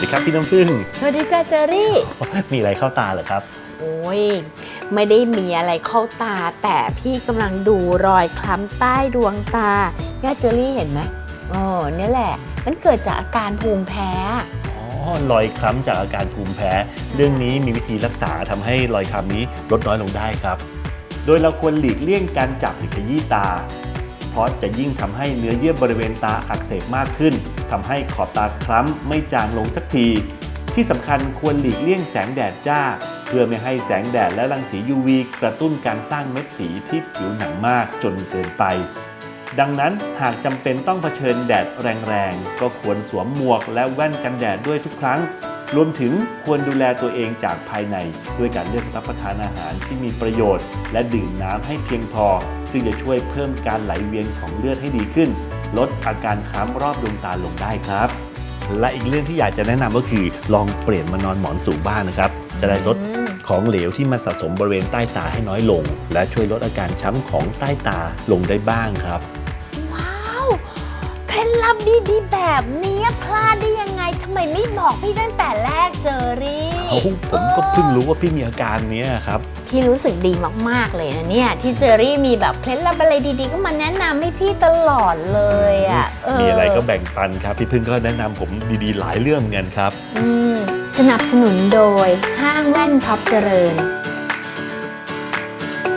น้ำผึ้งสวัสดีจ้าเจอรี่ มีอะไรเข้าตาเหรอครับ โอ้ย ไม่ได้มีอะไรเข้าตา แต่พี่กำลังดูรอยคล้ำใต้ดวงตาเนี่ยเจอรี่เห็นไหมอ๋อเนี่ยแหละ มันเกิดจากอาการภูมิแพ้อ๋อรอยคล้ำจากอาการภูมิแพ้ เรื่องนี้มีวิธีรักษาทำให้รอยคล้ำนี้ลดน้อยลงได้ครับ โดยเราควรหลีกเลี่ยงการจับหรือขยี้ตา เพราะจะยิ่งทำให้เนื้อเยื่อบริเวณตาอักเสบมากขึ้นทำให้ขอบตาคล้ำไม่จางลงสักที ที่สำคัญควรหลีกเลี่ยงแสงแดดจ้า เพื่อไม่ให้แสงแดดและรังสี UV กระตุ้นการสร้างเม็ดสีที่ผิวหนังมากจนเกินไป ดังนั้นหากจำเป็นต้องเผชิญแดดแรงๆ ก็ควรสวมหมวกและแว่นกันแดดด้วยทุกครั้งรวมถึงควรดูแลตัวเองจากภายใน ด้วยการเลือกรับประทานอาหารที่มีประโยชน์ และดื่มน้ำให้เพียงพอ ซึ่งจะช่วยเพิ่มการไหลเวียนของเลือดให้ดีขึ้น ลดอาการคล้ำรอบดวงตาลงได้ครับ และอีกเรื่องที่อยากจะแนะนำก็คือ ลองเปลี่ยนมานอนหมอนสูงบ้างนะครับ จะได้ลดของเหลวที่มาสะสมบริเวณใต้ตาให้น้อยลง และช่วยลดอาการช้ำของใต้ตาลงได้บ้างครับ ว้าวเคล็ดลับดีๆแบบนี้พลาดได้ยังไงทำไมไม่บอกพี่ตั้งแต่แรกเจอรี่ ผมก็เพิ่งรู้ว่าพี่มีอาการเนี้ยครับ พี่รู้สึกดีมาก ๆ เลยนะเนี่ย ที่เจอรี่มีแบบเคล็ดลับอะไรดีๆ ก็มาแนะนำให้พี่ตลอดเลยอะเมีอะไรก็แบ่งปันครับ พี่พึ่งก็แนะนำผมดีๆ หลายเรื่องเหมือนกันครับ อืมสนับสนุนโดยห้างแว่นท็อปเจริญ